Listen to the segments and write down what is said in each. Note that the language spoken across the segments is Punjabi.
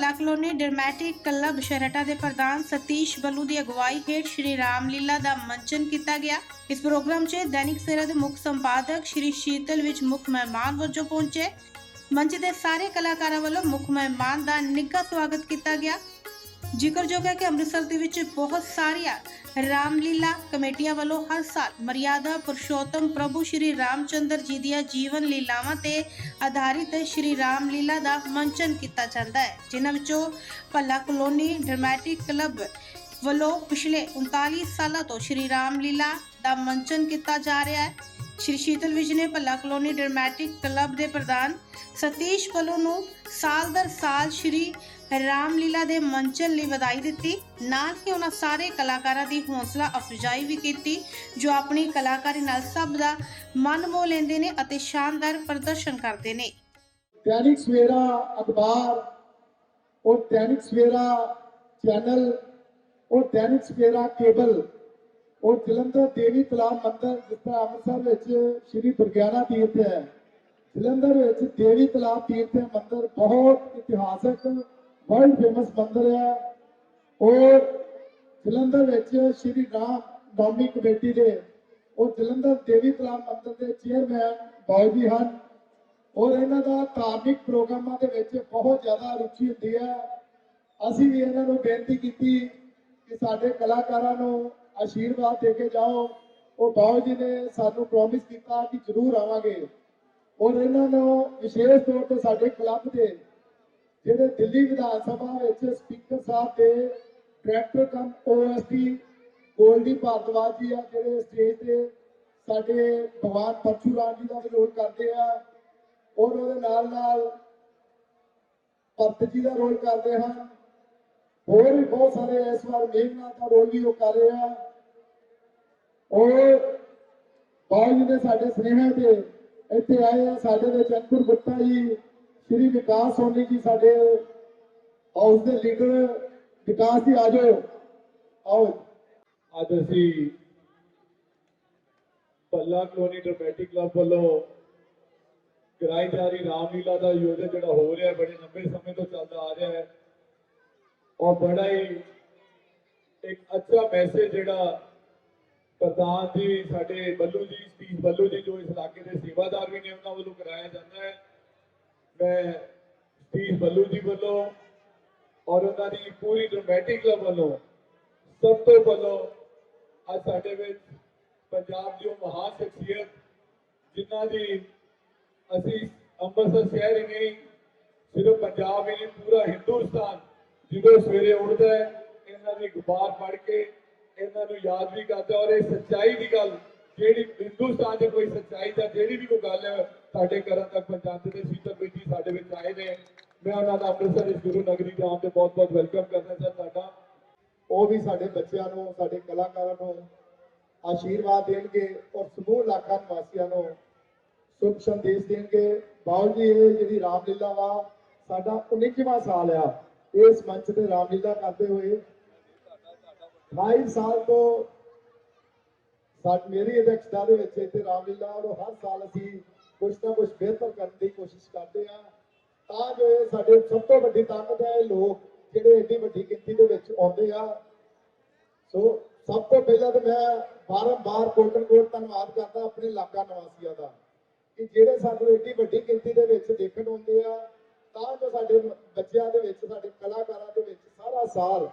ਭੱਲਾ ਕਲੋਨੀ ਡਰਮੈਟਿਕ ਕਲੱਬ ਸ਼ਰਟਾ ਦੇ ਪ੍ਰਧਾਨ ਸਤੀਸ਼ ਬੱਲੂ ਦੀ ਅਗਵਾਈ ਹੇਠ ਸ਼੍ਰੀ ਰਾਮਲੀਲਾ ਦਾ ਮੰਚਨ ਕੀਤਾ ਗਿਆ। ਇਸ ਪ੍ਰੋਗਰਾਮ 'ਚ ਦੈਨਿਕ ਸੇਰਾ ਦੇ ਮੁੱਖ ਸੰਪਾਦਕ ਸ਼੍ਰੀ ਸ਼ੀਤਲ ਵਿੱਚ ਮੁੱਖ ਮਹਿਮਾਨ ਵਜੋਂ ਪਹੁੰਚੇ। ਮੰਚ ਦੇ ਸਾਰੇ ਕਲਾਕਾਰਾਂ ਵੱਲੋਂ ਮੁੱਖ ਮਹਿਮਾਨ ਦਾ ਨਿੱਘਾ ਸਵਾਗਤ ਕੀਤਾ ਗਿਆ। ਜ਼ਿਕਰਯੋਗ ਹੈ ਕਿ ਅੰਮ੍ਰਿਤਸਰ ਦੇ ਵਿੱਚ ਬਹੁਤ ਸਾਰੀਆਂ ਰਾਮਲੀਲਾ ਕਮੇਟੀਆਂ ਵੱਲੋਂ ਹਰ ਸਾਲ ਮਰਿਆਦਾ ਪੁਰਸ਼ੋਤਮ ਪ੍ਰਭੂ ਸ਼੍ਰੀ ਰਾਮਚੰਦਰ ਜੀ ਦੀਆਂ ਜੀਵਨ ਲੀਲਾਵਾਂ ਤੇ ਆਧਾਰਿਤ ਸ਼੍ਰੀ ਰਾਮਲੀਲਾ ਦਾ ਮੰਚਨ ਕੀਤਾ ਜਾਂਦਾ ਹੈ, ਜਿਨ੍ਹਾਂ ਵਿੱਚੋਂ ਭੱਲਾ ਕਲੋਨੀ ਡਰਾਮੈਟਿਕ ਕਲੱਬ ਵੱਲੋਂ ਪਿਛਲੇ 39 ਸਾਲਾਂ ਤੋਂ ਸ਼੍ਰੀ ਰਾਮਲੀਲਾ ਦਾ ਮੰਚਨ ਕੀਤਾ ਜਾ ਰਿਹਾ ਹੈ। ਸ਼੍ਰੀ ਸ਼ੀਤਲ ਵਿਜ ਨੇ ਭੱਲਾ ਕਲੋਨੀ ਡਰਾਮੈਟਿਕ ਕਲੱਬ ਦੇ ਪ੍ਰਧਾਨ ਸਤੀਸ਼ ਬੱਲੂ ਨੂੰ ਸਾਲ ਦਰ ਸਾਲ ਸ਼੍ਰੀ ਰਾਮ ਲੀਲਾ ਦੇ ਮੰਚਨ ਲਈ ਵਧਾਈ ਦਿੱਤੀ। ਨਾਲ ਹੀ ਉਹਨਾਂ ਸਾਰੇ ਕਲਾਕਾਰਾਂ ਦੀ ਹੌਸਲਾ ਅਫਜ਼ਾਈ ਵੀ ਕੀਤੀ, ਜੋ ਆਪਣੀ ਕਲਾਕਾਰੀ ਨਾਲ ਸਭ ਦਾ ਮਨ ਮੋਹ ਲੈਂਦੇ ਨੇ ਅਤੇ ਸ਼ਾਨਦਾਰ ਪ੍ਰਦਰਸ਼ਨ ਕਰਦੇ ਨੇ। ਦੈਨਿਕ ਸਵੇਰਾ ਅਖਬਾਰ ਔਰ ਦੈਨਿਕ ਸਵੇਰਾ ਚੈਨਲ ਔਰ ਦੈਨਿਕ ਸਵੇਰਾ ਕੇਬਲ, ਉਹ ਜਲੰਧਰ ਦੇਵੀ ਤਲਾਬ ਮੰਦਰ ਜਿੱਥੇ ਅੰਮ੍ਰਿਤਸਰ ਵਿੱਚ ਸ਼੍ਰੀ ਬਰਗਿਆਣਾ ਤੀਰਥ ਹੈ। ਜਲੰਧਰ ਵਿੱਚ ਦੇਵੀ ਤਲਾਬ ਤੀਰਥ ਮੰਦਰ ਬਹੁਤ ਇਤਿਹਾਸਕ ਵਰਲਡ ਫੇਮਸ ਮੰਦਿਰ ਹੈ। ਔਰ ਜਲੰਧਰ ਵਿੱਚ ਸ਼੍ਰੀ ਰਾਮ ਨੌਮੀ ਕਮੇਟੀ ਦੇ, ਉਹ ਜਲੰਧਰ ਦੇਵੀ ਤਲਾਬ ਮੰਦਿਰ ਦੇ ਚੇਅਰਮੈਨ ਬਾਊ ਜੀ ਹਨ। ਔਰ ਇਹਨਾਂ ਦਾ ਧਾਰਮਿਕ ਪ੍ਰੋਗਰਾਮਾਂ ਦੇ ਵਿੱਚ ਬਹੁਤ ਜ਼ਿਆਦਾ ਰੁਚੀ ਹੁੰਦੀ ਹੈ। ਅਸੀਂ ਵੀ ਇਹਨਾਂ ਨੂੰ ਬੇਨਤੀ ਕੀਤੀ ਕਿ ਸਾਡੇ ਕਲਾਕਾਰਾਂ ਨੂੰ ਆਸ਼ੀਰਵਾਦ ਦੇ ਕੇ ਜਾਓ। ਉਹ ਬਾਊ ਜੀ ਨੇ ਸਾਨੂੰ ਪ੍ਰੋਮਿਸ ਕੀਤਾ ਕਿ ਜ਼ਰੂਰ ਆਵਾਂਗੇ। ਔਰ ਇਹਨਾਂ ਨੂੰ ਵਿਸ਼ੇਸ਼ ਤੌਰ ਤੇ ਸਾਡੇ ਕਲੱਬ ਦੇ ਜਿਹੜੇ ਦਿੱਲੀ ਵਿਧਾਨ ਸਭਾ ਵਿੱਚ ਸਪੀਕਰ ਸਾਹਿਬ ਦੇ director cum OST Goldy Bhardwaj ji ਆ, ਜਿਹੜੇ ਸਟੇਜ ਤੇ ਸਾਡੇ ਭਗਵਾਨ ਪਰਸ਼ੂਰਾਮ ਜੀ ਦਾ ਵੀ ਰੋਲ ਕਰਦੇ ਆ, ਔਰ ਉਹਦੇ ਨਾਲ ਨਾਲ ਭਗਤ ਜੀ ਦਾ ਰੋਲ ਕਰਦੇ ਹਨ। ਹੋਰ ਵੀ ਬਹੁਤ ਸਾਰੇ ਇਸ ਵਾਰ ਮੇਘਨਾਥ ਦਾ ਰੋਲ ਵੀ ਉਹ ਕਰ ਰਹੇ ਆ। ਔਰ ਬਾਈ ਜੀ ਨੇ ਸਾਡੇ ਸਨੇਹਾਂ ਤੇ ਇੱਥੇ ਆਏ ਆ, ਸਾਡੇ ਦੇ ਚੰਦਪੁਰ ਗੁਪਤਾ ਜੀ। ਸ਼੍ਰੀ ਵਿਕਾਸ ਸੋਨੀ ਜੀ ਸਾਡੇ ਹਾਊਸ ਦੇ ਲੀਡਰ ਵਿਕਾਸ ਜੀ ਆਜੋ ਆਓ। ਅੱਜ ਅਸੀਂ ਪੱਲਾ ਕਲੋਨੀ ਡਰਾਮੈਟਿਕ ਕਲੱਬ ਵੱਲੋਂ ਕਰਾਈ ਜਾ ਰਹੀ ਰਾਮਲੀਲਾ ਦਾ ਆਯੋਜਨ ਜਿਹੜਾ ਹੋ ਰਿਹਾ, ਬੜੇ ਲੰਬੇ ਸਮੇਂ ਤੋਂ ਚੱਲਦਾ ਆ ਰਿਹਾ ਹੈ। ਔਰ ਬੜਾ ਹੀ ਇੱਕ ਅੱਛਾ ਮੈਸੇਜ ਜਿਹੜਾ ਪ੍ਰਧਾਨ ਜੀ, ਸਾਡੇ ਬੱਲੂ ਜੀ, ਸਤੀਸ਼ ਬੱਲੂ ਜੀ ਜੋ ਇਸ ਇਲਾਕੇ ਦੇ ਸੇਵਾਦਾਰ ਵੀ ਨੇ, ਉਹਨਾਂ ਵੱਲੋਂ ਕਰਾਇਆ ਜਾਂਦਾ ਹੈ। ਮੈਂ ਸਤੀਸ਼ ਬੱਲੂ ਜੀ ਵੱਲੋਂ ਔਰ ਉਹਨਾਂ ਦੀ ਪੂਰੀ ਡਰਾਮੈਟਿਕ ਕਲੱਬ ਵੱਲੋਂ ਸਭ ਤੋਂ ਪਹਿਲਾਂ ਅੱਜ ਸਾਡੇ ਵਿੱਚ ਪੰਜਾਬ ਦੀ ਉਹ ਮਹਾਨ ਸ਼ਖਸੀਅਤ, ਜਿਨ੍ਹਾਂ ਦੀ ਅਸੀਂ ਅੰਮ੍ਰਿਤਸਰ ਸ਼ਹਿਰ ਹੀ ਨਹੀਂ, ਸਿਰਫ ਪੰਜਾਬ ਹੀ ਨਹੀਂ, ਪੂਰਾ ਹਿੰਦੁਸਤਾਨ ਜਦੋਂ ਸਵੇਰੇ ਉੱਠਦਾ ਹੈ, ਇਹਨਾਂ ਦੀ ਗੁਬਾਰ ਪੜ ਕੇ ਇਹਨਾਂ ਨੂੰ ਯਾਦ ਵੀ ਕਰਦਾ ਔਰ ਇਹ ਸੱਚਾਈ ਦੀ ਗੱਲ ਜਿਹੜੀ ਹਿੰਦੁਸਤਾਨ ਦੀ ਕੋਈ ਸੱਚਾਈ ਦਾ ਜਿਹੜੀ ਵੀ ਕੋਈ ਗੱਲ ਸਾਡੇ ਕਰਨ ਤੱਕ ਪਹੁੰਚਾਉਂਦੇ ਨੇ ਸੀਤਲ ਬੇਟੀ ਸਾਡੇ ਵਿੱਚ ਆਏ ਨੇ। ਮੈਂ ਉਹਨਾਂ ਦਾ ਅੰਮ੍ਰਿਤਸਰ ਇਸ ਗੁਰੂ ਨਗਰੀ ਦੇ ਆਉਣ ਤੇ ਬਹੁਤ ਬਹੁਤ ਵੈਲਕਮ ਕਰਦਾ ਸਰ ਤੁਹਾਡਾ। ਉਹ ਵੀ ਸਾਡੇ ਬੱਚਿਆਂ ਨੂੰ, ਸਾਡੇ ਕਲਾਕਾਰਾਂ ਨੂੰ ਆਸ਼ੀਰਵਾਦ ਦੇਣਗੇ ਔਰ ਸਮੂਹ ਇਲਾਕਾ ਨਿਵਾਸੀਆਂ ਨੂੰ ਸੁਖ ਸੰਦੇਸ਼ ਦੇਣਗੇ। ਬਾਉ ਜੀ, ਇਹ ਜਿਹੜੀ ਰਾਮਲੀਲਾ ਵਾ, ਸਾਡਾ 19ਵਾਂ ਸਾਲ ਆ। ਇਸ ਮੰਚ ਤੇ ਰਾਮਲੀਲਾ ਕਰਦੇ ਹੋਏ 28 ਸਾਲ ਤੋਂ ਸਾਡ ਮੇਰੀ ਅਧਿਕਸ਼ਤਾ ਦੇ ਵਿੱਚ ਇੱਥੇ ਰਾਮਲੀਲਾ ਔਰ ਹਰ ਸਾਲ ਅਸੀਂ ਕੁਝ ਨਾ ਕੁਝ ਬਿਹਤਰ ਕਰਨ ਦੀ ਕੋਸ਼ਿਸ਼ ਕਰਦੇ ਆ ਤਾਂ ਜੋ ਇਹ ਸਾਡੇ ਸਭ ਤੋਂ ਵੱਡੀ ਤਾਕਤ ਹੈ ਇਹ ਲੋਕ ਜਿਹੜੇ ਏਡੀ ਵੱਡੀ ਗਿਣਤੀ ਦੇ ਵਿੱਚ ਆਉਂਦੇ ਆ। ਸੋ ਸਭ ਤੋਂ ਪਹਿਲਾਂ ਤਾਂ ਮੈਂ ਬਾਰੰਬਾਰ ਕੋਟਨ ਕੋਟ ਧੰਨਵਾਦ ਕਰਦਾ ਆਪਣੇ ਇਲਾਕਾ ਨਿਵਾਸੀਆਂ ਦਾ ਕਿ ਜਿਹੜੇ ਸਾਨੂੰ ਏਡੀ ਵੱਡੀ ਗਿਣਤੀ ਦੇ ਵਿੱਚ ਦੇਖਣ ਆਉਂਦੇ ਆ, ਤਾਂ ਜੋ ਸਾਡੇ ਬੱਚਿਆਂ ਦੇ ਵਿੱਚ, ਸਾਡੇ ਕਲਾਕਾਰਾਂ ਦੇ ਵਿੱਚ ਸਾਰਾ ਸਾਲ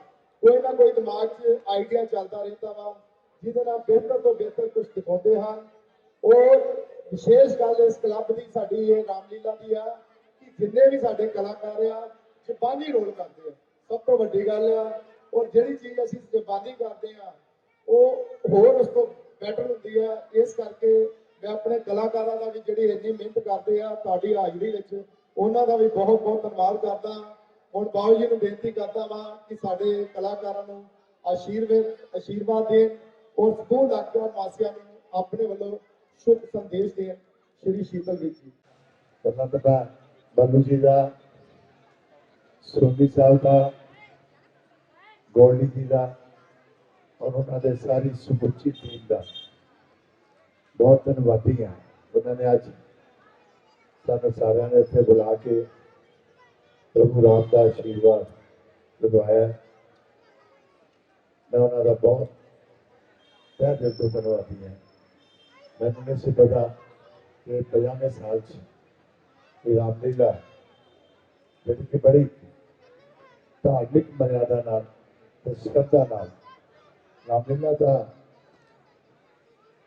ਕੋਈ ਨਾ ਕੋਈ ਦਿਮਾਗ 'ਚ ਆਈਡੀਆ ਚੱਲਦਾ ਰਹਿੰਦਾ ਵਾ। ਜਿਹਦੇ ਨਾਲ ਬਿਹਤਰ ਤੋਂ ਬਿਹਤਰ ਕੁਝ ਦਿਖਾਉਂਦੇ ਹਨ। ਔਰ ਵਿਸ਼ੇਸ਼ ਗੱਲ ਇਸ ਕਲੱਬ ਦੀ, ਸਾਡੀ ਇਹ ਰਾਮਲੀਲਾ ਦੀ ਆ ਕਿ ਜਿੰਨੇ ਵੀ ਸਾਡੇ ਕਲਾਕਾਰ ਆ, ਜ਼ਬਾਨੀ ਰੋਲ ਕਰਦੇ ਆ। ਸਭ ਤੋਂ ਵੱਡੀ ਗੱਲ ਆ, ਔਰ ਜਿਹੜੀ ਚੀਜ਼ ਅਸੀਂ ਜ਼ਬਾਨੀ ਕਰਦੇ ਆ, ਉਹ ਹੋਰ ਉਸ ਤੋਂ ਬੈਟਰ ਹੁੰਦੀ ਆ। ਇਸ ਕਰਕੇ ਮੈਂ ਆਪਣੇ ਕਲਾਕਾਰਾਂ ਦਾ ਵੀ ਜਿਹੜੀ ਇੰਨੀ ਮਿਹਨਤ ਕਰਦੇ ਆ, ਤੁਹਾਡੀ ਹਾਜ਼ਰੀ ਵਿੱਚ ਉਹਨਾਂ ਦਾ ਵੀ ਬਹੁਤ ਬਹੁਤ ਧੰਨਵਾਦ ਕਰਦਾ। ਹੁਣ ਬਾਬੂ ਜੀ ਨੂੰ ਬੇਨਤੀ ਕਰਦਾ ਵਾਂ ਕਿ ਸਾਡੇ ਕਲਾਕਾਰਾਂ ਨੂੰ ਆਸ਼ੀਰਵਾਦ ਆਸ਼ੀਰਵਾਦ ਦੇਣ। ਔਰ ਸਮੂਹ ਇਲਾਕਾ ਵਾਸੀਆਂ ਨੂੰ ਆਪਣੇ ਵੱਲੋਂ ਸ਼ੁਭ ਸੰਦੇਸ਼ ਦੇਣ ਸ਼੍ਰੀ ਸ਼ੀਤਲ ਜੀ ਜੀ। ਪਸੰਦ ਦਾ ਬੱਲੂ ਜੀ ਦਾ ਸੋਨੀ ਸਾਹਿਬ ਦਾ, ਗੋਲਡੀ ਜੀ ਦਾ ਔਰ ਉਹਨਾਂ ਦੇ ਸਾਰੀ ਸਮੁੱਚੀ ਟੀਮ ਦਾ। ਬਹੁਤ ਧੰਨਵਾਦੀ ਹਾਂ। ਉਹਨਾਂ ਨੇ ਅੱਜ ਸਾਨੂੰ ਸਾਰਿਆਂ ਨੇ ਇੱਥੇ ਬੁਲਾ ਕੇ ਪ੍ਰਭੂ ਰਾਮ ਦਾ ਆਸ਼ੀਰਵਾਦ ਲਗਵਾਇਆ। ਮੈਂ ਉਹਨਾਂ ਦਾ ਬਹੁਤ ਤਹਿ ਦਿਲ ਤੋਂ ਧੰਨਵਾਦੀ ਹਾਂ। ਮੈਨੂੰ ਨਹੀਂ ਸੀ ਪਤਾ ਕਿ ਪੰਜਾਵੇਂ ਸਾਲ ਚ ਇਹ ਰਾਮਲੀਲਾ ਜਿਹੜੀ ਕਿ ਬੜੀ ਧਾਰਮਿਕ ਮਰਿਆਦਾ ਨਾਲ ਤੇ ਸ਼ਰਧਾ ਨਾਲ ਰਾਮਲੀਲਾ ਦਾ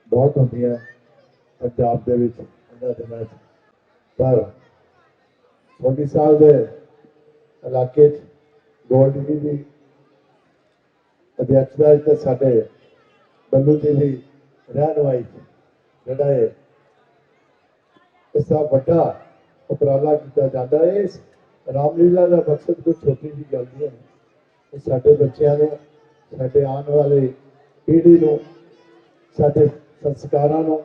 ਬਹੁਤ ਹੁੰਦੀਆਂ ਪੰਜਾਬ ਦੇ ਵਿੱਚ ਉਹਨਾਂ ਦਿਨਾਂ 'ਚ। ਪਰ ਮੋਦੀ ਸਾਹਿਬ ਦੇ ਇਲਾਕੇ 'ਚ ਗੋਲਡ ਦੀ ਦੀ ਅਧਿਆਪਕਤਾ ਤੇ ਸਾਡੇ ਬੱਲੂ ਜੀ ਦੀ ਰਹਿਨੁਮਾਈ 'ਚ ਜਿਹੜਾ ਹੈ ਇਸ ਦਾ ਵੱਡਾ ਉਪਰਾਲਾ ਕੀਤਾ ਜਾਂਦਾ ਹੈ, ਇਸ ਰਾਮਲੀਲਾ ਦਾ ਮਕਸਦ ਕੋਈ ਛੋਟੀ ਜਿਹੀ ਗੱਲ ਨਹੀਂ ਹੈ। ਇਹ ਸਾਡੇ ਬੱਚਿਆਂ ਨੂੰ, ਸਾਡੇ ਆਉਣ ਵਾਲੇ ਪੀੜ੍ਹੀ ਨੂੰ, ਸਾਡੇ ਸੰਸਕਾਰਾਂ ਨੂੰ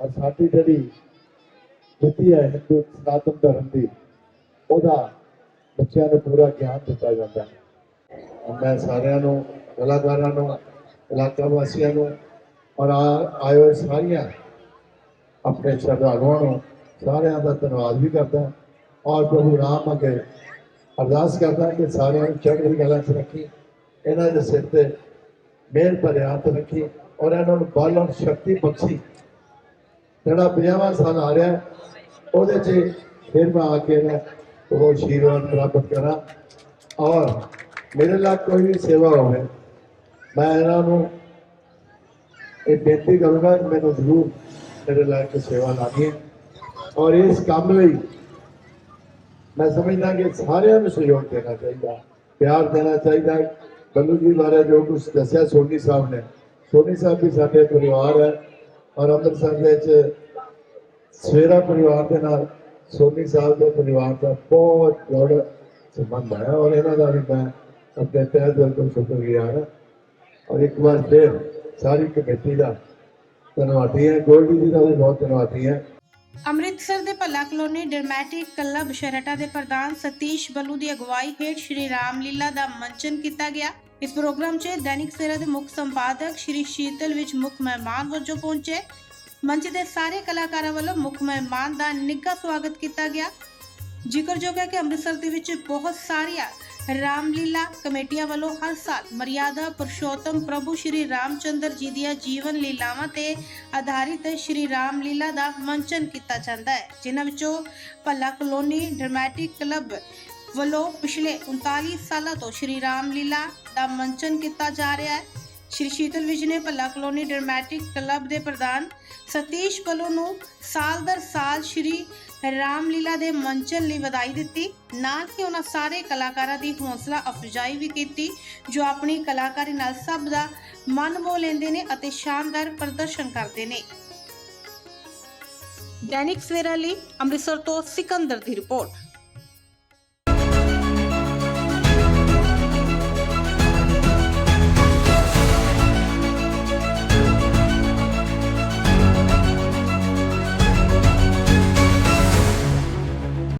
ਔਰ ਸਾਡੀ ਜਿਹੜੀ ਦਿੱਤੀ ਹੈ, ਹਿੰਦੂ ਸਨਾਤਨ ਧਰਮ ਦੀ, ਉਹਦਾ ਬੱਚਿਆਂ ਨੂੰ ਪੂਰਾ ਗਿਆਨ ਦਿੱਤਾ ਜਾਂਦਾ ਹੈ। ਮੈਂ ਸਾਰਿਆਂ ਨੂੰ, ਕਲਾਕਾਰਾਂ ਨੂੰ ਇਲਾਕਾ ਵਾਸੀਆਂ ਨੂੰ ਔਰ ਆ- ਆਏ ਹੋਏ ਸਾਰੀਆਂ ਆਪਣੇ ਸ਼ਰਧਾਲੂਆਂ ਨੂੰ ਸਾਰਿਆਂ ਦਾ ਧੰਨਵਾਦ ਵੀ ਕਰਦਾ ਔਰ ਪ੍ਰਭੂ ਰਾਮ ਅੱਗੇ ਅਰਦਾਸ ਕਰਦਾ ਕਿ ਸਾਰਿਆਂ ਨੂੰ ਚੜ੍ਹਦੀ ਕਲਾ 'ਚ ਰੱਖੀ ਇਹਨਾਂ ਦੇ ਸਿਰ ਤੇ ਮਿਹਰ ਭਰੇ ਹੱਥ ਰੱਖੀ ਔਰ ਇਹਨਾਂ ਨੂੰ ਬਲ ਔਰ ਸ਼ਕਤੀ ਬਖਸ਼ੀ ਜਿਹੜਾ 50ਵਾਂ ਸਾਲ ਆ ਰਿਹਾ ਹੈ, ਉਹਦੇ 'ਚ ਫਿਰ ਮੈਂ ਆ ਕੇ ਨਾ ਉਹ ਆਸ਼ੀਰਵਾਦ ਪ੍ਰਾਪਤ ਕਰਾਂ ਔਰ ਮੇਰੇ ਲਈ ਕੋਈ ਵੀ ਸੇਵਾ ਹੋਵੇ ਮੈਂ ਇਹਨਾਂ ਨੂੰ ਇਹ ਬੇਨਤੀ ਕਰੂੰਗਾ ਕਿ ਮੈਨੂੰ ਜ਼ਰੂਰ ਮੇਰੇ ਲਾਇਕ ਕੋਈ ਸੇਵਾ ਲਾਣੀ ਹੈ। ਔਰ ਇਸ ਕੰਮ ਲਈ ਮੈਂ ਸਮਝਦਾ ਕਿ ਸਾਰਿਆਂ ਨੂੰ ਸਹਿਯੋਗ ਦੇਣਾ ਚਾਹੀਦਾ, ਪਿਆਰ ਦੇਣਾ ਚਾਹੀਦਾ। ਬੱਲੂ ਜੀ ਬਾਰੇ ਜੋ ਕੁਝ ਦੱਸਿਆ ਸੋਨੀ ਸਾਹਿਬ ਨੇ, ਸੋਨੀ ਸਾਹਿਬ ਵੀ ਸਾਡੇ ਪਰਿਵਾਰ ਹੈ ਔਰ ਅੰਮ੍ਰਿਤਸਰ ਦੇ ਵਿੱਚ ਸਵੇਰਾ ਪਰਿਵਾਰ ਦੇ ਨਾਲ ਸੋਨੀ ਸਾਹਿਬ ਦੇ ਪਰਿਵਾਰ ਦਾ ਬਹੁਤ ਗੂੜ੍ਹ ਸੰਬੰਧ ਹੈ ਔਰ ਇਹਨਾਂ ਦਾ ਵੀ ਮੈਂ ਆਪਣੇ ਤਹਿ ਦਿਲ ਤੋਂ ਸ਼ੁਕਰਗੁਜ਼ਾਰ ਹਾਂ। ਔਰ ਇੱਕ ਵਾਰ ਫਿਰ ਸਾਰੀ ਕਮੇਟੀ ਦਾ ਧੰਨਵਾਦੀ ਹੈ ਗੋਲਡੀ ਜੀ ਦਾ ਵੀ ਬਹੁਤ ਧੰਨਵਾਦੀ ਹੈ। ਅੰਮ੍ਰਿਤਸਰ ਦੇ ਭੱਲਾ ਕਲੋਨੀ ਡਰਮੈਟਿਕ ਕਲੱਬ ਸ਼ਰਟਾ ਦੇ ਪ੍ਰਧਾਨ ਸਤੀਸ਼ ਬੱਲੂ ਦੀ ਅਗਵਾਈ ਹੇਠ ਸ਼੍ਰੀ ਰਾਮ ਲੀਲਾ ਦਾ ਮੰਚਨ ਕੀਤਾ ਗਿਆ। ਇਸ ਪ੍ਰੋਗਰਾਮ 'ਚ ਦੈਨਿਕ ਸਵੇਰਾ ਦੇ ਮੁੱਖ ਸੰਪਾਦਕ ਸ਼੍ਰੀ ਸ਼ੀਤਲ ਵਿੱਚ ਮੁੱਖ ਮਹਿਮਾਨ ਵਜੋਂ ਪਹੁੰਚੇ। ਮੰਚ ਦੇ ਸਾਰੇ ਕਲਾਕਾਰਾਂ ਵੱਲੋਂ ਮੁੱਖ ਮਹਿਮਾਨ ਦਾ ਨਿੱਘਾ ਸਵਾਗਤ ਕੀਤਾ ਗਿਆ। ਜ਼ਿਕਰਯੋਗ ਹੈ ਕਿ ਅੰਮ੍ਰਿਤਸਰ ਦੇ ਵਿੱਚ ਬਹੁਤ ਸਾਰੀਆਂ ਰਾਮਲੀਲਾ ਕਮੇਟੀਆਂ ਵੱਲੋਂ ਹਰ ਸਾਲ ਮਰਿਆਦਾ ਪੁਰਸ਼ੋਤਮ ਪ੍ਰਭੂ ਸ਼੍ਰੀ ਰਾਮਚੰਦਰ ਜੀ ਦੀਆਂ ਜੀਵਨ ਲੀਲਾਵਾਂ ਤੇ ਆਧਾਰਿਤ ਸ਼੍ਰੀ ਰਾਮਲੀਲਾ ਦਾ ਮੰਚਨ ਕੀਤਾ ਜਾਂਦਾ ਹੈ, ਜਿਨ੍ਹਾਂ ਵਿੱਚੋਂ ਭੱਲਾ ਕਲੋਨੀ ਡਰਾਮੈਟਿਕ ਕਲੱਬ ਵੱਲੋਂ ਪਿਛਲੇ 39 ਸਾਲਾਂ ਤੋਂ ਸ਼੍ਰੀ ਰਾਮਲੀਲਾ ਦਾ ਮੰਚਨ ਕੀਤਾ ਜਾ ਰਿਹਾ ਹੈ। ਸ਼੍ਰੀ ਸ਼ੀਤਲ ਵਿਜ ਨੇ ਭੱਲਾ ਕਲੋਨੀ ਡਰਾਮੈਟਿਕ ਕਲੱਬ ਦੇ ਪ੍ਰਧਾਨ ਸਤੀਸ਼ ਬੱਲੂ ਨੂੰ ਸਾਲ ਦਰ ਸਾਲ ਸ਼੍ਰੀ ਰਾਮਲੀਲਾ ਦੇ ਮੰਚਨ ਲਈ ਵਧਾਈ ਦਿੱਤੀ। ਨਾਲ ਹੀ ਉਹਨਾਂ ਸਾਰੇ ਕਲਾਕਾਰਾਂ ਦੀ ਹੌਸਲਾ ਅਫਜ਼ਾਈ ਵੀ ਕੀਤੀ, ਜੋ ਆਪਣੀ ਕਲਾਕਾਰੀ ਨਾਲ ਸਭ ਦਾ ਮਨ ਮੋਹ ਲੈਂਦੇ ਨੇ ਅਤੇ ਸ਼ਾਨਦਾਰ ਪ੍ਰਦਰਸ਼ਨ ਕਰਦੇ ਨੇ। ਦੈਨਿਕ ਸਵੇਰਾ ਲਈ ਅੰਮ੍ਰਿਤਸਰ ਤੋਂ ਸਿਕੰਦਰ ਦੀ ਰਿਪੋਰਟ।